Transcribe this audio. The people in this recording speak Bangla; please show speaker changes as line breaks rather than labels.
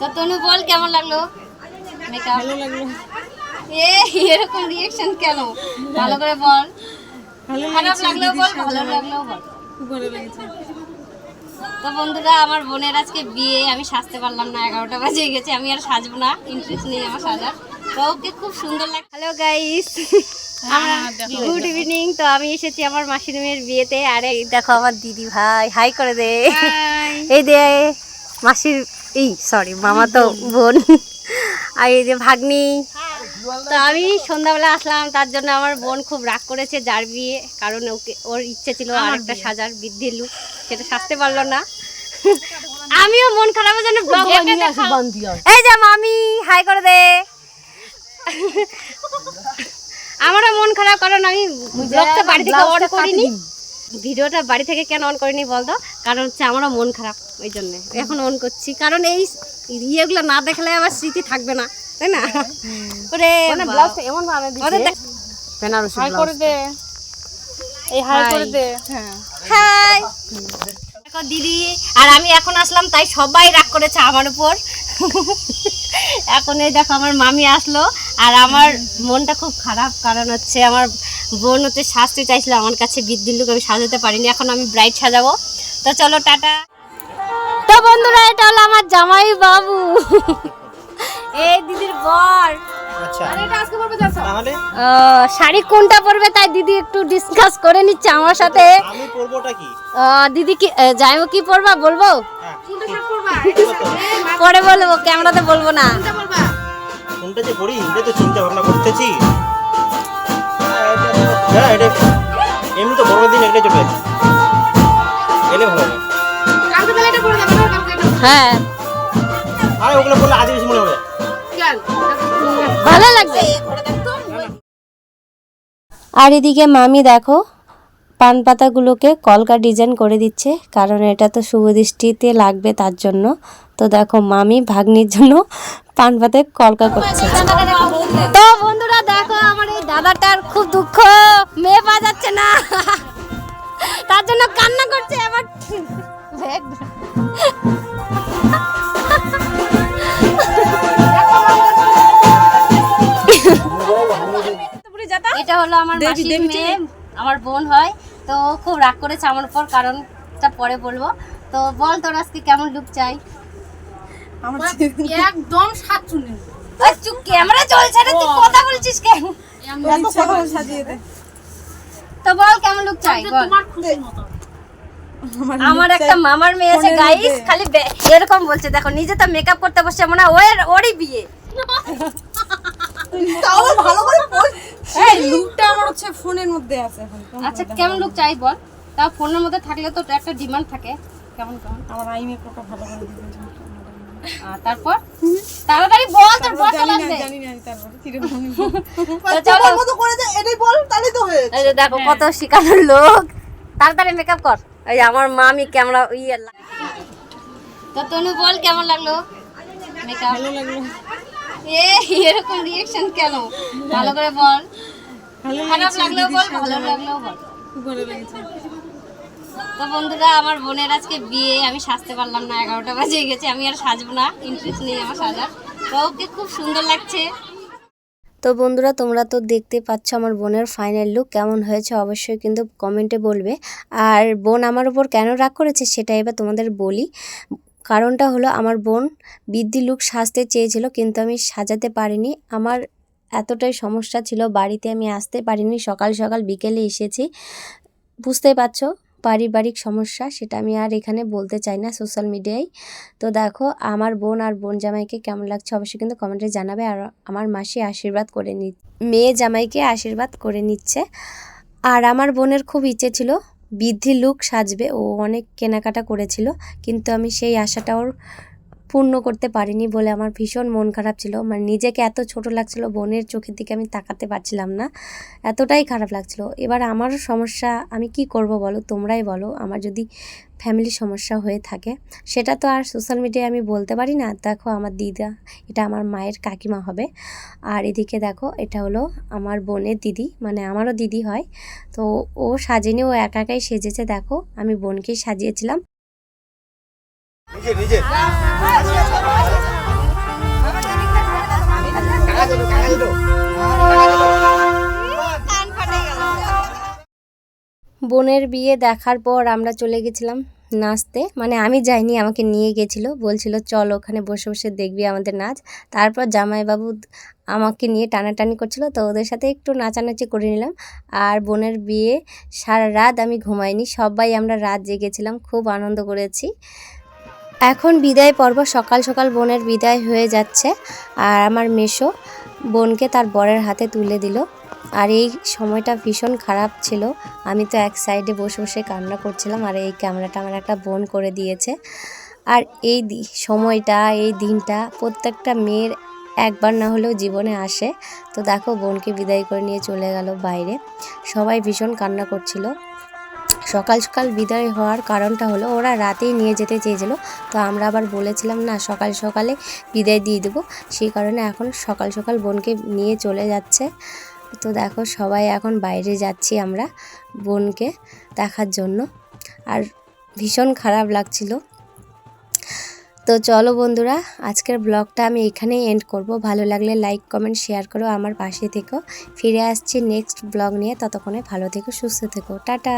তো তনু বল কেমন লাগল? মেকআপ
ভালো লাগল।
এ এরকম রিয়েকশন কেন? ভালো করে বল। খারাপ
লাগছে
বল ভালো। লাগলেও বল।
ভালো লেগেছে।
তো বন্ধুরা আমার বোনের আজকে বিয়ে আমি সাজতে পারলাম না এগারোটা বাজে গেছে আমি আর সাজবো না ইন্টারেস্ট নেই আমার সাজার। তো ওকে খুব সুন্দর লাগে হ্যালো গাইস গুড ইভিনিং তো আমি এসেছি আমার মাসির মেয়ের বিয়েতে আরে দেখো আমার দিদি ভাই হাই করে দে। এই দে। মাসির এই সরি মামা তো বোন। আর এই যে ভাগ্নি। তো আমি সন্ধ্যাবেলা আসলাম তার জন্য আমার বোন খুব রাগ করেছে যার বিয়ে কারণ ওকে ওর ইচ্ছে ছিল আর একটা সাজার বৃদ্ধি লুক সেটা সাজতে পারল না। আমিও মন খারাপের জন্য এই যে মামি হাই করে দে। আমারও মন খারাপ কারণ আমি ব্লগটা বাড়ি থেকে অন করিনি। ভিডিওটা বাড়ি থেকে কেন অন করিনি বলতো? কারণ হচ্ছে আমারও মন খারাপ। ওই জন্য। এখন অন করছি। কারণ এই ইয়েগুলো না দেখলে আবার স্মৃতি থাকবে না তাই না? ওরে
ব্লাউজটা এমন ভাবে
ওদের দেখ-
হাই করে দে। এই হাই করে দে। হ্যাঁ
হাই। দেখো দিদি আর আমি এখন আসলাম তাই সবাই রাগ করেছে আমার উপর। এখন এই দেখো আমার মামি আসলো আর আমার মনটা খুব খারাপ কারণ হচ্ছে আমার বোন হচ্ছে সাজতে চাইছিল আমার কাছে বৃদ্ধির লোক আমি সাজাতে পারিনি এখন আমি ব্রাইট সাজাবো। তো চলো টাটা। বন্ধুরা এটা হলো আমার জামাই বাবু। এই দিদির বর।
আচ্ছা।
শাড়ি কোনটা পরবে তাই দিদি একটু ডিসকাস করে নিচ্ছে আমার সাথে।
আমি পরবোটা কি?
ও, দিদি কি জামাইবাবু কি পরবা বলব?
হ্যাঁ।
পরে বলব ক্যামেরাতে বলব না।
কোনটা
যে পরি? এটা তো চিন্তা ভাবনা করতেছি। হ্যাঁ এমনি তো বড় দিন এটা চলে
হ্যাঁ।
আরে ওগুলো বললে আজকে বেশি মনে হবে।
ভালো লাগবে। আর এদিকে মামি দেখো পান পাতাগুলোকে কলকা ডিজাইন করে দিচ্ছে কারণ এটা তো শুভ দৃষ্টিতে লাগবে তার জন্য। তো দেখো মামি ভাগ্নির জন্য পান পাতায় কলকা করছে। তো বন্ধুরা দেখো আমার এই দাদাটার খুব দুঃখ। মেয়ে পাওয়া যাচ্ছে না। তার জন্য কান্না করছে আবার এটা হলো আমার মাসির মেয়ে আমার বোন হয়। তো খুব রাগ করেছে আমার উপর কারণটা পরে বলব। তো বল তোর আজকে কেমন লুক চাই?
আমার একদম সাতচুন্নি
ওই চুপ ক্যামেরা চলছে রে তুই কথা বলছিস কেন?
এত ফটো সাজিয়ে দে।
তো বল কেমন লুক চাই বল।
তোমার খুশির মতো।
আমার একটা মামার মেয়ে আছে গাইস খালি এরকম বলছে দেখো নিজে তো মেকআপ করতে বসছে মনে হয় ওর ওরই বিয়ে।
তাও ভালো করে এই লুকটা আমার হচ্ছে ফোনের মধ্যে আছে এখন।
আচ্ছা কেমন লুক চাই বল? তাও ফোনের মধ্যে থাকলে তো একটা ডিমান্ড থাকে। কেমন কেমন?
আমার আই মেকআপটা ভালো করে দিবেন
তারপর? তাড়াতাড়ি বল তোর বস
জানি জানি না আমি কীরকম।
তো চলো।
মতো করে দে এটাই বল তাহলেই তো হয়েছে।
এই যে দেখো কত শিকানোর লোক। তাড়াতাড়ি মেকআপ কর। এই আমার মামি ক্যামেরা ইয়ে তো তনু বল কেমন লাগল? মেকআপ
ভালো লাগল।
এ এরকম রিয়েকশন কেন? ভালো করে বল। খারাপ লাগলেও বল ভালো লাগলেও বল।
খুব ভালো লেগেছে।
তো বন্ধুরা আমার বোনের আজকে বিয়ে আমি সাজতে পারলাম না এগারোটা বাজে গেছে আমি আর সাজবো না ইন্টারেস্ট নেই আমার সাজার। তো ওকে খুব সুন্দর লাগছে। তো বন্ধুরা তোমরা তো দেখতে পাচ্ছ আমার বোনের ফাইনাল লুক কেমন হয়েছে অবশ্যই কিন্তু কমেন্টে বলবে। আর বোন আমার উপর কেন রাগ করেছে সেটা এবার তোমাদের বলি। কারণটা হলো আমার বোন বৃদ্ধি লুক সাজতে চেয়েছিল, কিন্তু আমি সাজাতে পারিনি। আমার এতটাই সমস্যা ছিল, বাড়িতে আমি আসতে পারিনি। সকাল সকাল বিকেলে এসেছি। বুঝতেই পারছ, পারিবারিক সমস্যা, সেটা আমি আর এখানে বলতে চাই না সোশ্যাল মিডিয়ায়। তো দেখো, আমার বোন আর বোন জামাইকে কেমন লাগছে অবশ্যই কিন্তু কমেন্টে জানাবে, আর আমার মাসি আশীর্বাদ করে নি, মেয়ে জামাইকে আশীর্বাদ করে নিচ্ছে। আর আমার বোনের খুব ইচ্ছে ছিল বৃদ্ধি লুক সাজবে। ও অনেক কেনাকাটা করেছিল। কিন্তু আমি সেই আশাটা ওর পূর্ণ করতে পারিনি বলে আমার ভীষণ মন খারাপ ছিল। মানে নিজেকে এত ছোট লাগছিল, বোনের চোখের দিকে আমি তাকাতে পারছিলাম না। এতটাই খারাপ লাগছিল। এবার আমারও সমস্যা, আমি কি করব বলো? তোমরাই বলো। আমার যদি ফ্যামিলি সমস্যা হয়ে থাকে, সেটা তো আর সোশ্যাল মিডিয়ায় আমি বলতে পারি না। দেখো, আমার দিদা, এটা আমার মায়ের কাকিমা হবে। আর এদিকে দেখো, এটা হলো আমার বোনের দিদি মানে আমারও দিদি হয়। তো ও সাজেনি, ও একা একাই সেজেছে। দেখো, আমি বোনকেই সাজিয়েছিলাম।
বোনের বিয়ে দেখার পর আমরা চলে গেছিলাম নাচতে। মানে আমি যাইনি, আমাকে নিয়ে গেছিল। বলছিল, চল ওখানে বসে বসে দেখবি আমাদের নাচ। তারপর জামাইবাবু আমাকে নিয়ে টানাটানি করছিল, তো ওদের সাথে একটু নাচানাচি করে নিলাম। আর বোনের বিয়ে সারা রাত আমি ঘুমাইনি, সবাই আমরা রাত জেগেছিলাম, খুব আনন্দ করেছি। এখন বিদায় পর্ব সকাল সকাল বোনের বিদায় হয়ে যাচ্ছে আর আমার মেশো বোনকে তার বরের হাতে তুলে দিল। আর এই সময়টা ভীষণ খারাপ ছিল। আমি তো এক সাইডে বসে বসে কান্না করছিলাম আর এই ক্যামেরাটা আমার একটা বোন করে দিয়েছে। আর এই সময়টা, এই দিনটা প্রত্যেকটা মেয়ের একবার না হলেও জীবনে আসে। তো দেখো বোনকে বিদায় করে নিয়ে চলে গেল বাইরে। সবাই ভীষণ কান্না করছিল। সকাল সকাল বিদায় হওয়ার কারণটা হলো ওরা রাতেই নিয়ে যেতে চেয়েছিল। তো আমরা আবার বলেছিলাম, না সকাল সকালে বিদায় দিয়ে দেবো। সেই কারণে এখন সকাল সকাল বোনকে নিয়ে চলে যাচ্ছে। তো দেখো, সবাই এখন বাইরে যাচ্ছি আমরা বোনকে দেখার জন্য। আর ভীষণ খারাপ লাগছিল। তো চলো বন্ধুরা, আজকের ব্লগটা আমি এখানেই এন্ড করব। ভালো লাগলে লাইক কমেন্ট শেয়ার করো আমার পাশে থেকো। ফিরে আসছি নেক্সট ব্লগ নিয়ে। ততক্ষণে ভালো থেকো, সুস্থ থেকো। টাটা!